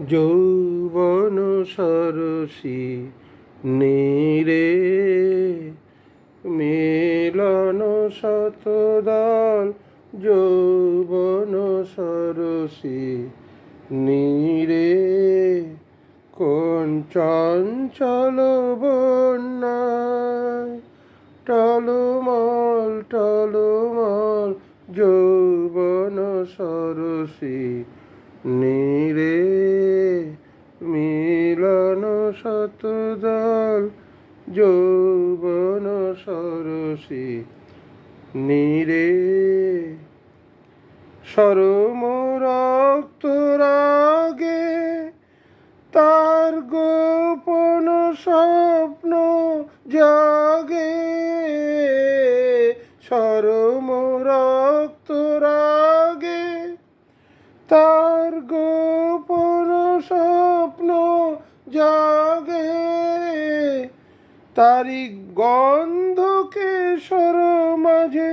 যৌবন সরসী নীরে মিলন শতদল যৌবন সরসী নীরে কোন চঞ্চল বন্যায়? টলমল টলমল যৌবন সরসী নীরে শতদল যৌবন সরসী, নীরে। সরম রক্ত রাগে, তার গোপন স্বপ্ন জাগে। সরম রক্ত রাগে, তার গোপন স্বপ্ন জাগে তারি গন্ধকে সর মাঝে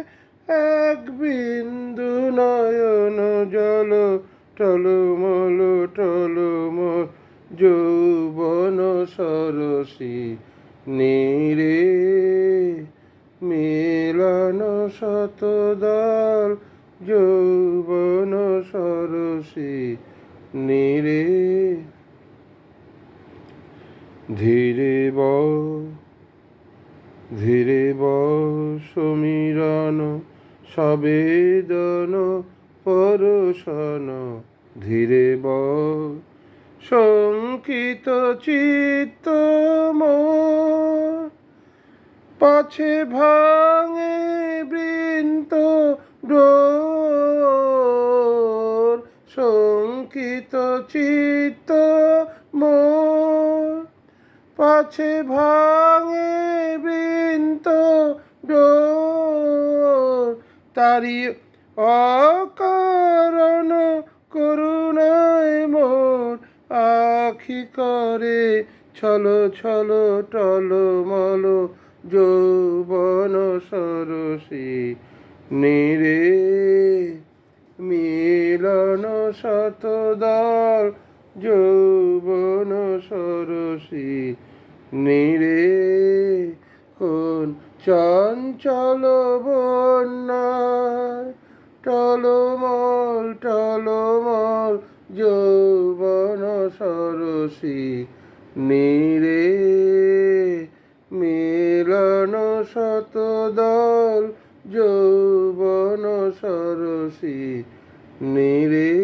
এক বিন্দু নয়ন জল, টলমল টলমল যৌবন সরসী নিরে। মিলন শতদল যৌবন সরসী নীরে। ধীরে ব ধীরে সমীরণ, সবেদন, পরশন। ধীরে ব শঙ্কিত চিত্ত পাছে ভাঙে বৃন্ত শঙ্কিত চিত্ত মোর। পাছে ভাঙে বৃন্ত তারি অকারণ করুণায় মোর আখি করে। ছলো ছলো টলমল যৌবন সরসী নীরে। মিলন শতদল যৌবন নীরে কোন চঞ্চল বন্যায় টলমল টলমল যৌবন সরসী। নীরে মিলন শতদল যৌবন সরসী। নীরে